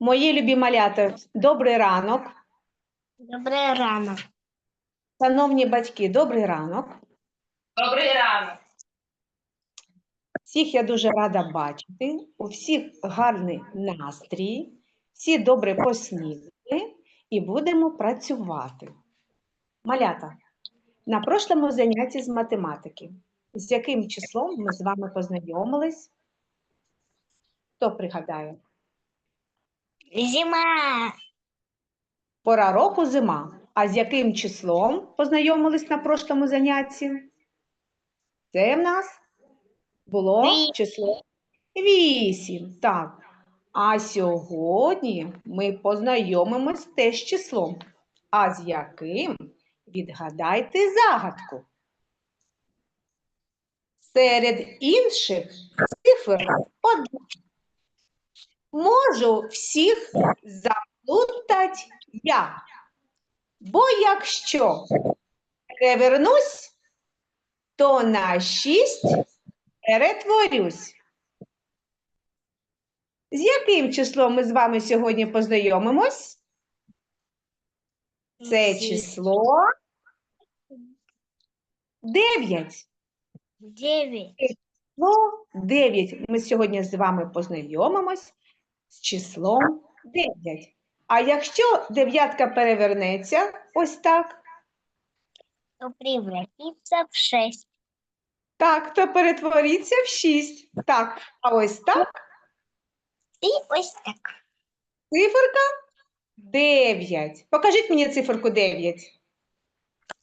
Мої любі малята, добрий ранок. Добрий ранок. Шановні батьки, добрий ранок. Добрий ранок. Всіх я дуже рада бачити. У всіх гарний настрій, всі добре поснідали і будемо працювати. Малята, на прошлому занятті з математики, з яким числом ми з вами познайомились? Хто пригадає? Зима. Пора року зима. А з яким числом познайомились на прошлому занятті? Це в нас було Вісім. число 8. Так. А сьогодні ми познайомимось теж з числом. А з яким? Відгадайте загадку. Серед інших цифр одна. Можу всіх заплутать я. Бо якщо перевернусь, то на шість перетворюсь. З яким числом ми з вами сьогодні познайомимось? Це число 9. Дев'ять. Число 9. Ми сьогодні з вами познайомимось з числом 9. А якщо дев'ятка перевернеться, ось так, То превратиться в шесть. так, то перетвориться в 6. Так, а ось так І ось так. циферка 9. Покажіть мені циферку 9.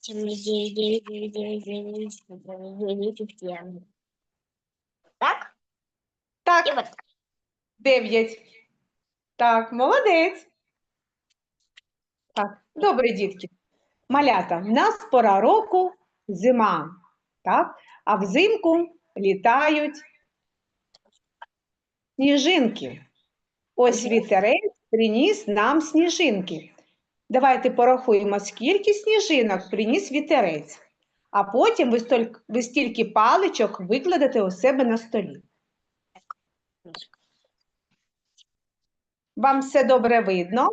Дев'ять, дев'ять, дев'ять, дев'ять, дев'ять, дев'ять, дев'ять, дев'ять. Так? Так, І от 9. Так, молодець. Так, добре, дітки. Малята, в нас пора року зима, так? А взимку літають сніжинки. Ось вітерець приніс нам сніжинки. Давайте порахуємо, скільки сніжинок приніс вітерець. А потім ви, ви стільки паличок викладете у себе на столі. Вам все добре видно?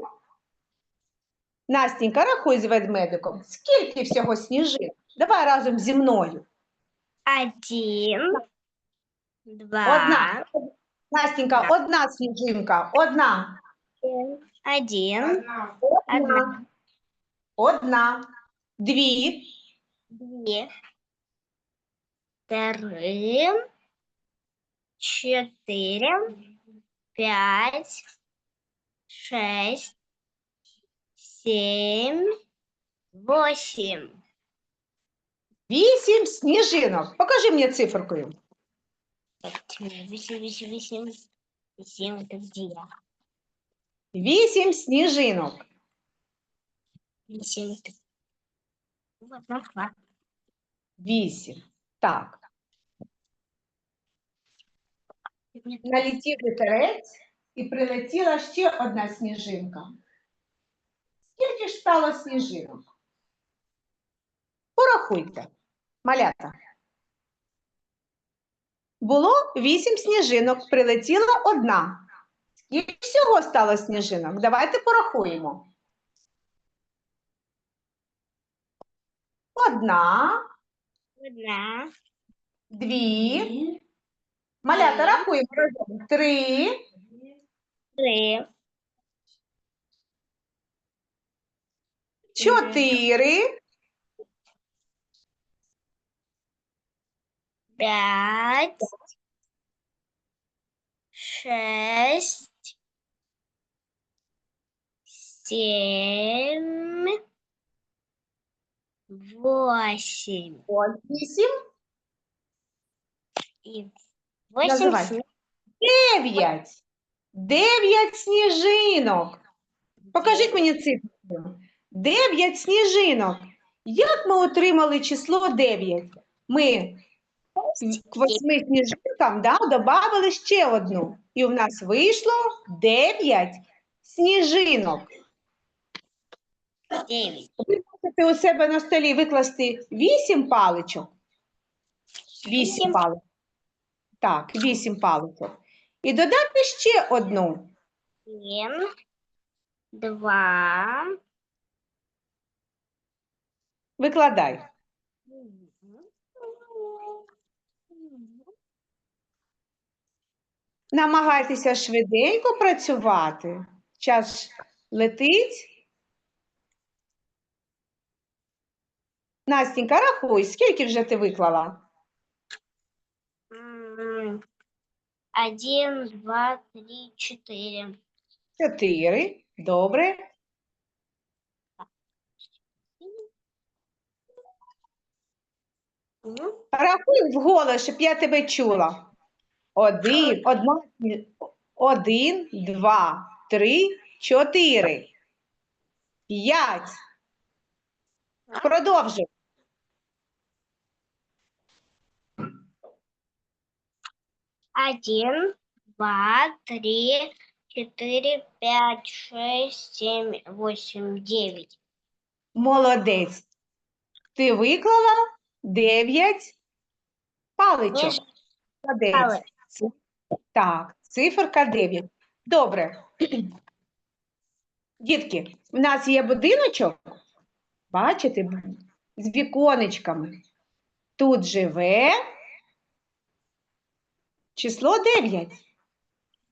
Настінька, рахуй з ведмедиком. Скільки всього сніжинок? Давай разом зі мною. один, два, Одна. Настінька, одна сніжинка. Одна. один, Одна. Одна. Одна. Дві. дві, три, чотири, п'ять, шесть, сім, восемь. Вісім сніжинок. Покажи мені циферкою. Вісім, вісім, вісім, вісім, це где? Вісім сніжинок. Вісім. Вот, нашла. Вісім. Так. Налетів вітерець І прилетіла ще одна сніжинка. Скільки ж стало сніжинок? Порахуйте, малята. Було вісім сніжинок, прилетіла одна. Скільки всього стало сніжинок? Давайте порахуємо. Одна, Одна, дві. Малята, рахуємо разом. Три, три, чотири, пять, шесть, семь, восемь. вісім. И восемь. Дев'ять. Дев'ять сніжинок. Покажіть мені цифру. Дев'ять сніжинок. Як ми отримали число 9? Ми к восьми сніжинкам да, додали ще одну. І в нас вийшло 9 сніжинок. Ви можете у себе на столі викласти 8 паличок. 8 Вісім. паличок. Так, 8 паличок. І додати ще одну. Один, два, Викладай. Намагайтеся швиденько працювати. Час летить. Настінька, рахуй, скільки вже ти виклала? Один, два, три, четыре. Чотири. Добре. Ну, Рахуй вголос, щоб я тебе чула. Один, одна, один, два, три, чотири, п'ять. Продовжуй. Один, два, три, четыре, пять, шесть, семь, восемь, девять. Молодець. Ти виклала дев'ять паличок. Молодець. Так, циферка 9. Добре. Дітки, в нас є будиночок, бачите, з віконечками. Тут живе число 9.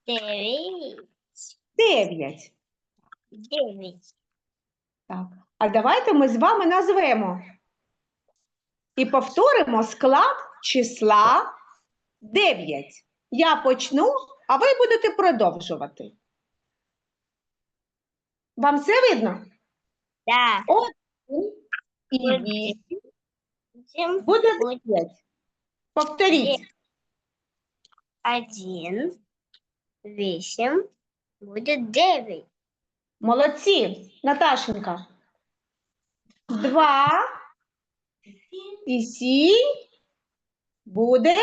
Девять. 9. Девять. Так. А давайте ми з вами назвемо і повторимо склад числа 9. Я почну, а ви будете продовжувати. Вам все видно? Да. І вісім буде Буде. 9. Повторіть. Один, восемь, будет девять. Молодці, Наташенька. 2 і 7 буде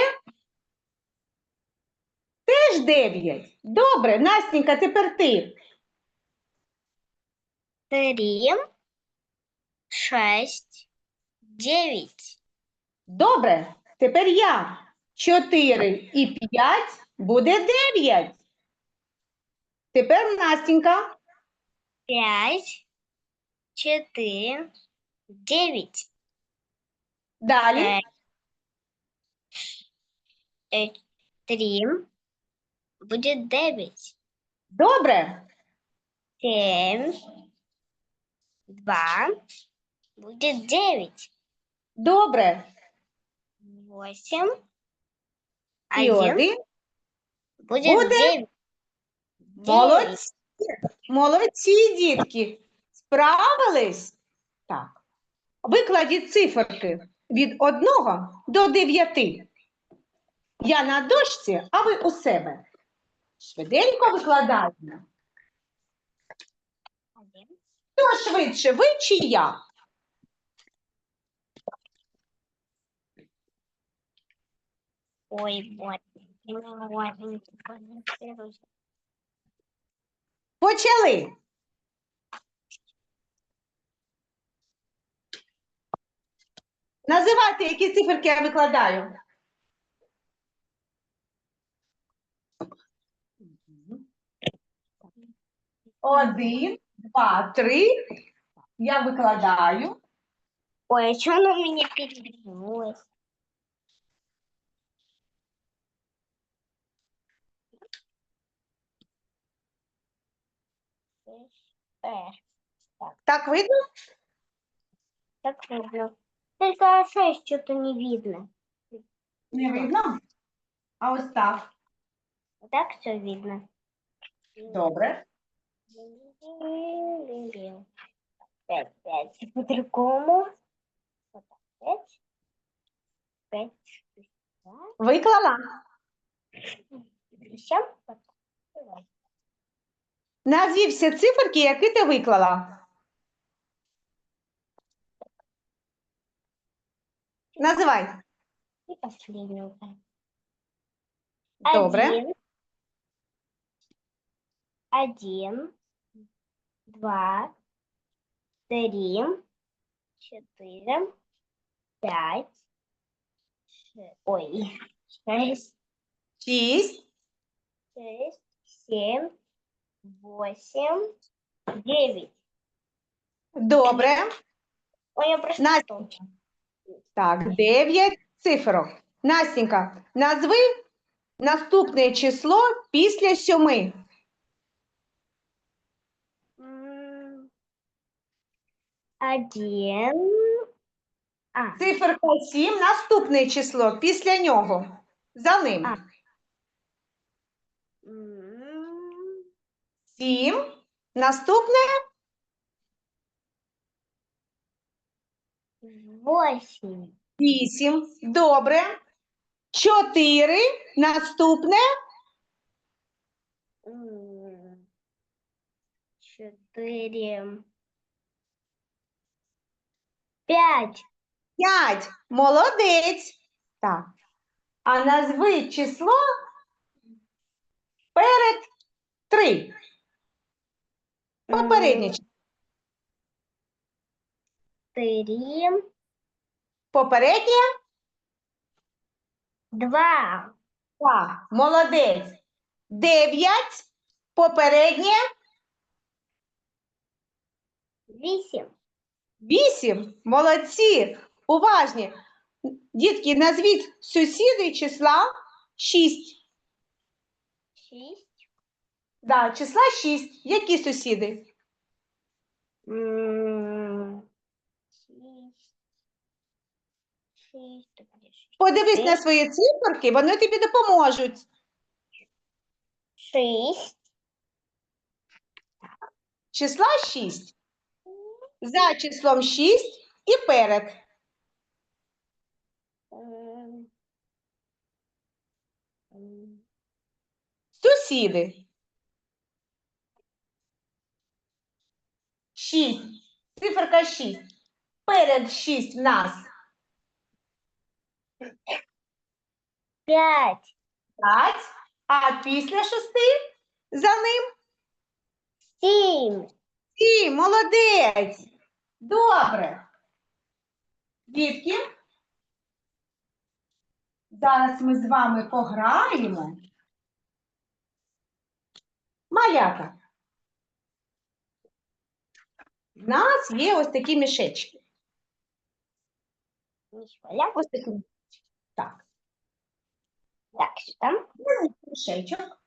теж 9. Добре, Настенька, тепер ти. Три, шесть, девять. Добре, тепер я. 4 і 5 буде 9. Тепер Настенька. Пять, четыре, девять. Далі. Э, э, Три, будет девять. Добре. Семь, два, будет девять. Добре. Восемь, і один, будет Буде. Молодці. Молодці, дітки. Справились? Так. Викладіть циферки від 1 до 9. Я на дошці, а ви у себе. Швиденько викладаємо. Хто швидше, ви чи я? Ой, вот. Почали. Називайте, які циферки я викладаю. Один, два, три. Я викладаю. Ой, а что оно у меня Э, Так видно? так видно. Только шесть что-то не видно. Не видно? А ось так. Так все видно. Добре. Пять, пять. По-другому. Пять. Пять. два, Виклала. Еще. Вот так. Назві всі циферки, які ти виклала. Називай. И последнюю. Добре. Один. Один. Два. Три. Четыре. Пять. ше- Ой. Шесть. Шість, Шесть. Семь. Восемь, девять. Добре. Ой, я просто Настя. Так, 9 цифрок. Настенька, назви наступне число після сьоми. Один. А, Циферка 7 наступне число після нього. За ним. А. 7. Наступне восемь. 8. Добре. 4. Наступне М, Четыре. Пять. Молодець. Так. А назви число перед 3. Попереднє число. Три. Попереднє Два. Так, молодець. Дев'ять. Попереднє Вісім. вісім. Молодці. Уважні. Дітки, назвіть сусіди числа шість. Шість. Да, числа шість. Які сусіди? Подивись на свої циферки, вони тобі допоможуть. Шість. Числа шість. За числом шість і перед. М, м, Сусіди. Шість. Циферка шість. Перед шість в нас П'ять. п'ять, а після шести за ним Сім. сім. Молодець. Добре. Дітки, зараз ми з вами пограємо. Малята. У нас є ось такі мішечки. Ось такі. Так, Так, що там? мішечок.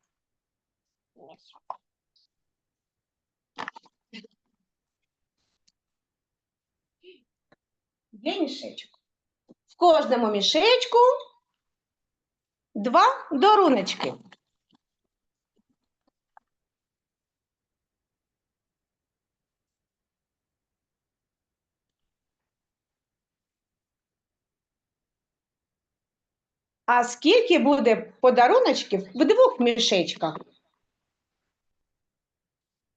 Мішок. Є мішечок. В кожному мішечку два доруночки. А скільки буде подаруночків в двох мішечках?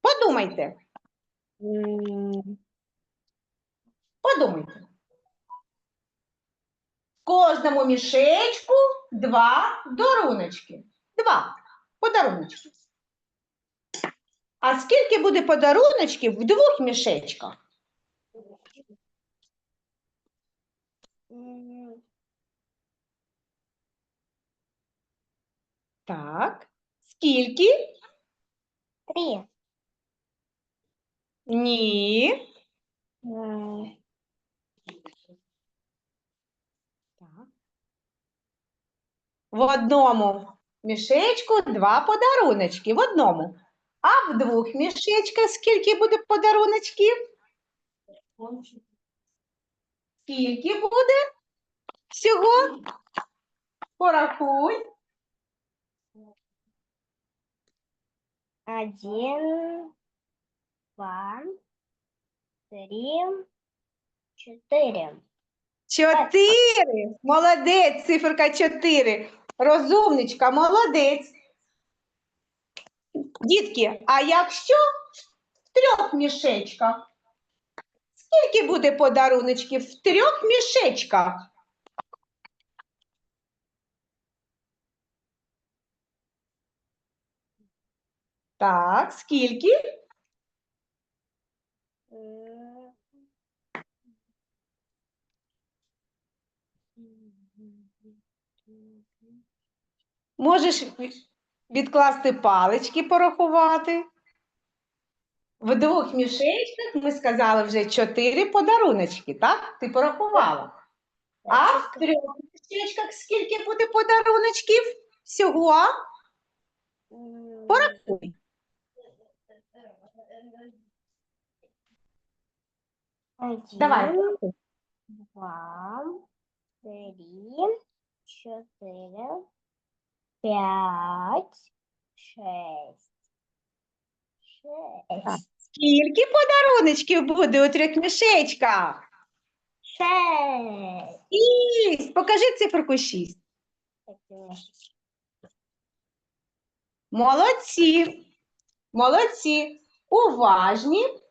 Подумайте, подумайте. В кожному мішечку два доруночки. Два подаруночки. А скільки буде подаруночків в двох мішечках? Так. Скільки? Три. Ні. Так. В одному мішечку два подаруночки. В одному. А в двох мішечках скільки буде подаруночків? Скільки буде? Всього? Порахуй. Один, два, три, чотири. Чотири. Молодець, циферка чотири. Розумничка, молодець. Дітки, а якщо в трьох мішечках? Скільки буде подаруночків в трьох мішечках? Так, скільки? Можеш відкласти палички, порахувати. В двох мішечках ми сказали вже чотири подаруночки, так? Ти порахувала. А в трьох мішечках скільки буде подаруночків? Всього? Порахуй. Один, Давай. два, три, четыре, пять, шесть. Шесть. Скільки подаруночків буде у трьох мішечках? Шесть. Шість. Покажи циферку шість. Молодці. Молодці. Уважні.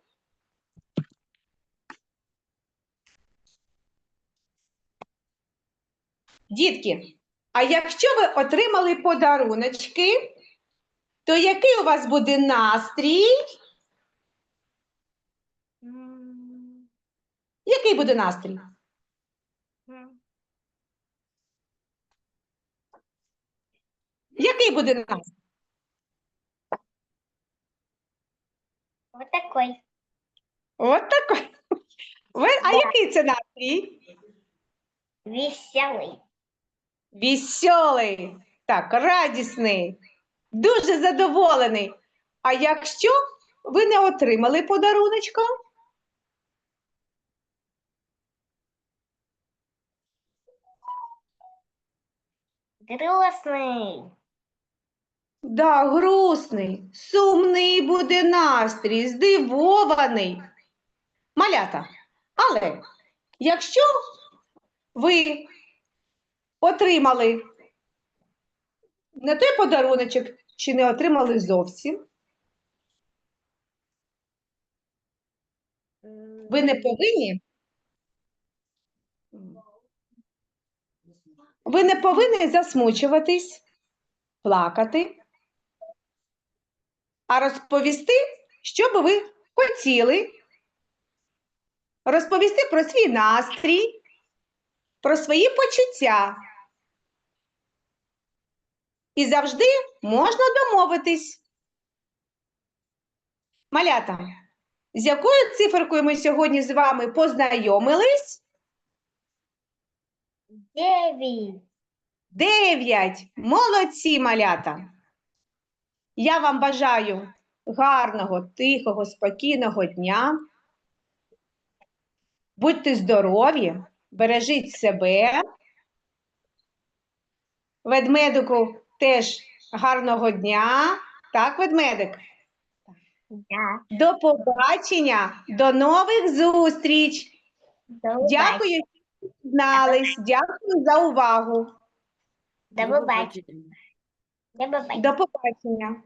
Дітки, а якщо ви отримали подаруночки, то який у вас буде настрій? Який буде настрій? Який буде настрій? Вот такой. От такий. Ви, а який це настрій? Веселый. Веселий, так, радісний, дуже задоволений. А якщо ви не отримали подаруночка, Грустный. да, грустний, сумний буде настрій, здивований. Малята. Але якщо ви отримали не той подаруночок, чи не отримали зовсім, Ви не повинні. Ви не повинні засмучуватись, плакати, а розповісти, що би ви хотіли. Розповісти про свій настрій, про свої почуття. І завжди можна домовитись. Малята. З якою циферкою ми сьогодні з вами познайомились? Девять. Дев'ять. Молодці, малята. Я вам бажаю гарного, тихого, спокійного дня. Будьте здорові, бережіть себе. Ведмедику теж гарного дня. Так, ведмедик? До побачення, до нових зустріч. Дякую, що знались. Дякую за увагу. До побачення. До побачення.